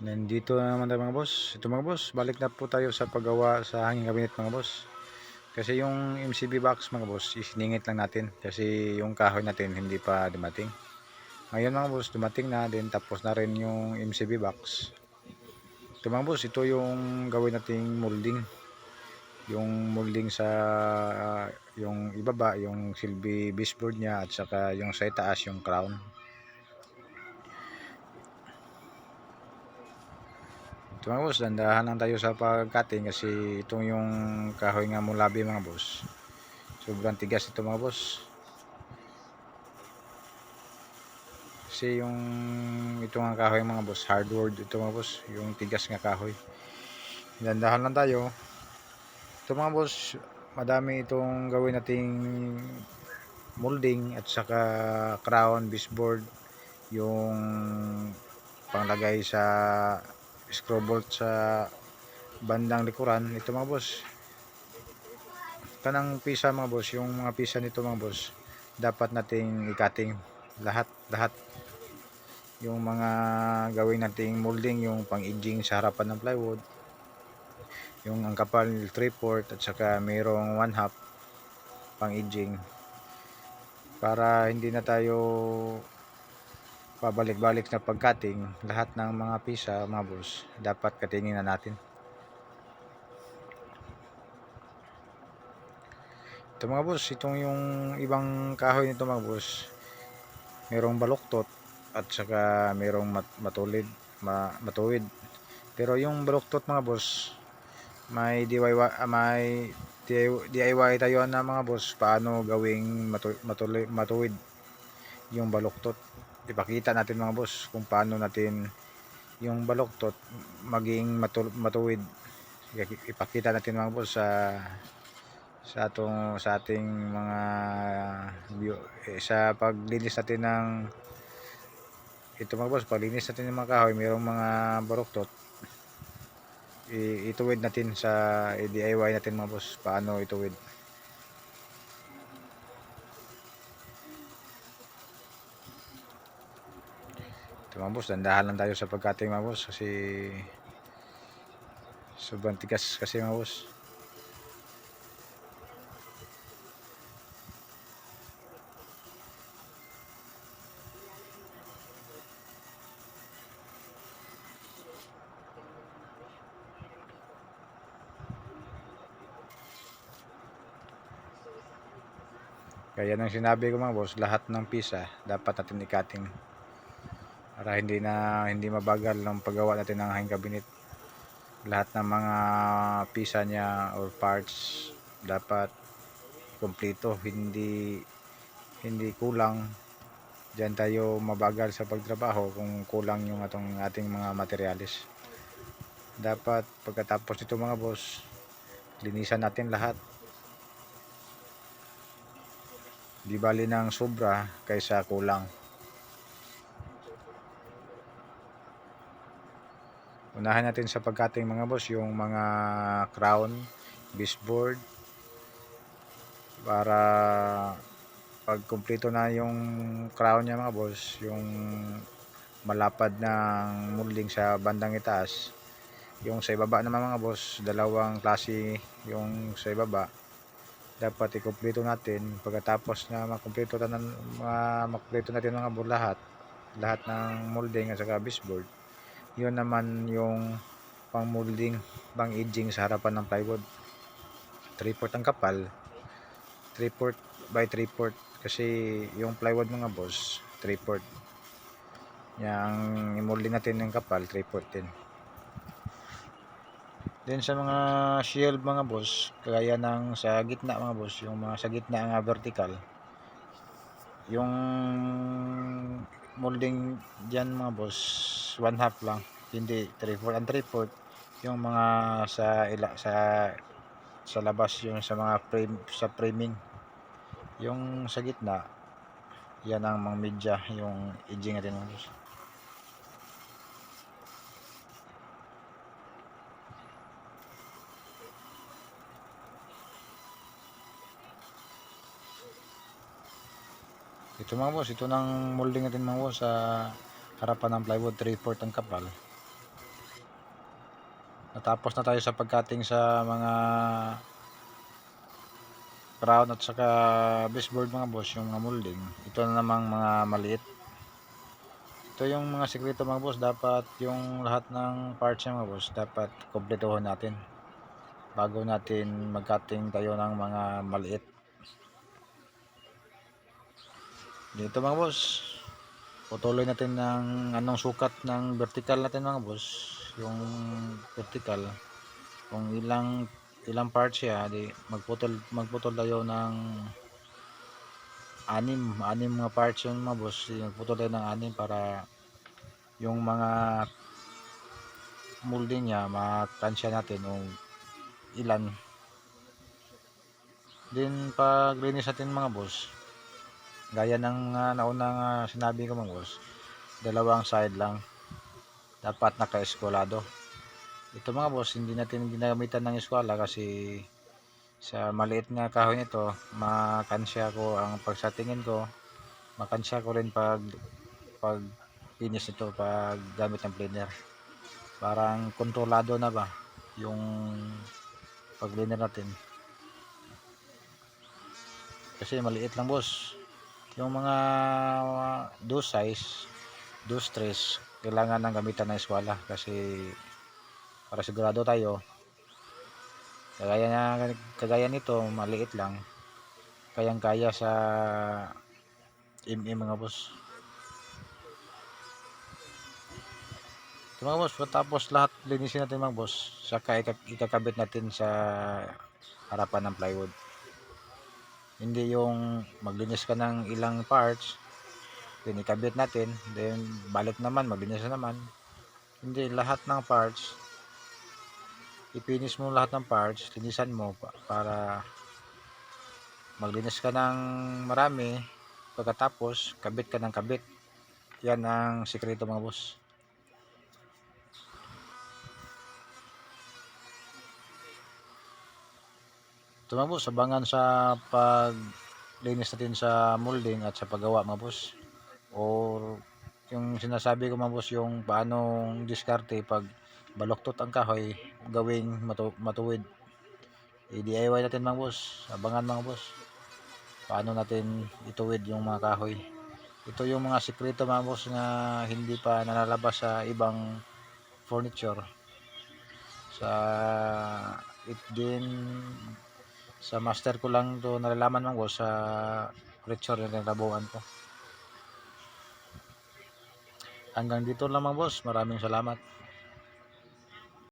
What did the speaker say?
Nandito na naman tayo mga boss. Ito mga boss, balik na po tayo sa paggawa sa hanging cabinet mga boss. Kasi yung MCB box mga boss, isiningit lang natin. Kasi yung kahoy natin hindi pa dumating. Ngayon mga boss, dumating na din tapos na rin yung MCB box. Ito mga boss, ito yung gawin nating molding. Yung molding sa yung ibaba, yung silbi baseboard niya at saka yung sa itaas yung crown. Ito mga boss, dandahan lang tayo sa pagcutting kasi itong yung kahoy nga mulabi mga boss. Sobrang tigas ito mga boss. Kasi yung ito nga kahoy mga boss, hardwood ito mga boss, yung tigas nga kahoy. Dandahan lang tayo. Ito mga boss, madami itong gawin nating molding at saka crown, baseboard, yung panglagay sa screw bolt sa bandang likuran. Ito mga boss. Kanang pisa mga boss yung mga pisa nito mga boss dapat nating ikating lahat lahat. Yung mga gawin nating molding yung pang edging sa harapan ng plywood yung ang kapal 3 port at saka mayroong 1 half pang edging para hindi na tayo pabalik-balik na pagcutting lahat ng mga pisa mga boss dapat katingin na natin. Ito mga boss itong yung ibang kahoy nito mga boss merong baluktot at saka merong mat matulid ma matuwid. Pero yung baluktot mga boss may DIY ah, may DIY tayo na mga boss paano gawing matu matuwid yung baluktot ipakita natin mga boss kung paano natin yung baluktot maging matu matuwid. Ipakita natin mga boss sa sa atong sa ating mga view, eh, sa paglinis natin ng ito mga boss paglinis natin ng mga kahoy mayroong mga baluktot i- ituwid natin sa i-DIY natin mga boss paano ituwid ito mga boss? Dandahan lang tayo sa pagkating mga boss kasi sobrang tigas kasi mga boss. Kaya nang sinabi ko mga boss, lahat ng pisa dapat natin ikating para hindi na hindi mabagal ng paggawa natin ng hanging cabinet. Lahat ng mga pisa niya or parts dapat kompleto, hindi hindi kulang. Diyan tayo mabagal sa pagtrabaho kung kulang yung atong ating mga materialis. Dapat pagkatapos nito mga boss, linisan natin lahat di bali ng sobra kaysa kulang unahin natin sa pagkating mga boss yung mga crown baseboard para pag kumpleto na yung crown niya mga boss yung malapad ng molding sa bandang itaas yung sa ibaba naman mga boss dalawang klase yung sa ibaba. Dapat ikumpleto natin. Pagkatapos na makumpleto na uh, makumpleto natin mga board lahat. Lahat ng molding at saka baseboard yun naman yung pang molding pang edging sa harapan ng plywood. 3 port ang kapal. 3 port by 3 port kasi yung plywood mga boss 3 port yung imolding natin ng kapal 3 port din. Then sa mga shield mga boss, kagaya ng sa gitna mga boss, yung mga sa gitna nga vertical. Yung molding diyan mga boss, one half lang, hindi 3 4 and 3 4 yung mga sa ila sa sa labas yung sa mga frame sa framing. Yung sa gitna, yan ang mga media, yung edging natin. Ito mga boss, ito nang molding natin mga boss sa harapan ng plywood 3 4 ang kapal. natapos na tayo sa pagkating sa mga crown at saka baseboard mga boss yung mga molding. Ito na namang mga maliit. Ito yung mga sekreto mga boss. Dapat yung lahat ng parts mga boss dapat kumpletuhin natin. Bago natin magkating tayo ng mga maliit. Dito mga boss putuloy natin ng anong sukat ng vertical natin mga boss? Yung vertical kung ilang ilang parts siya di magputol magputol tayo ng anim. Anim mga parts yun mga boss. Magputol tayo ng anim para yung mga molding niya makansya natin o ilan. Din pag linis natin mga boss gaya ng uh, naunang uh, sinabi ko mga boss dalawang side lang dapat naka-eskolado ito mga boss hindi natin ginagamitan ng eskwala kasi sa maliit nga kahoy nito makansya ko ang pagsatingin ko makansya ko rin pag pag finish nito pag gamit ng planer. Parang kontrolado na ba yung pag natin? Kasi maliit lang boss yung mga do size do stress kailangan ng gamitan ng eskwala kasi para sigurado tayo kagaya na kagaya nito maliit lang kayang kaya sa MM mga boss. Ito mga boss tapos lahat linisin natin mga boss saka ikakabit natin sa harapan ng plywood hindi yung maglinis ka ng ilang parts then ikabit natin then balik naman maglinis na naman. Hindi lahat ng parts ipinis mo lahat ng parts, linisan mo para maglinis ka ng marami pagkatapos kabit ka ng kabit. Yan ang sikreto mga boss ito mga boss abangan sa pag linis natin sa molding at sa paggawa mga boss. Or yung sinasabi ko mga boss yung paano diskarte pag baloktot ang kahoy gawing matu matuwid. i-DIY natin mga boss. Abangan mga boss. Paano natin ituwid yung mga kahoy. Ito yung mga sikreto mga boss na hindi pa nalalabas sa ibang furniture. Sa it din sa master ko lang to nalalaman mga boss sa furniture na naglabuan ko. Hanggang dito mga boss. Maraming salamat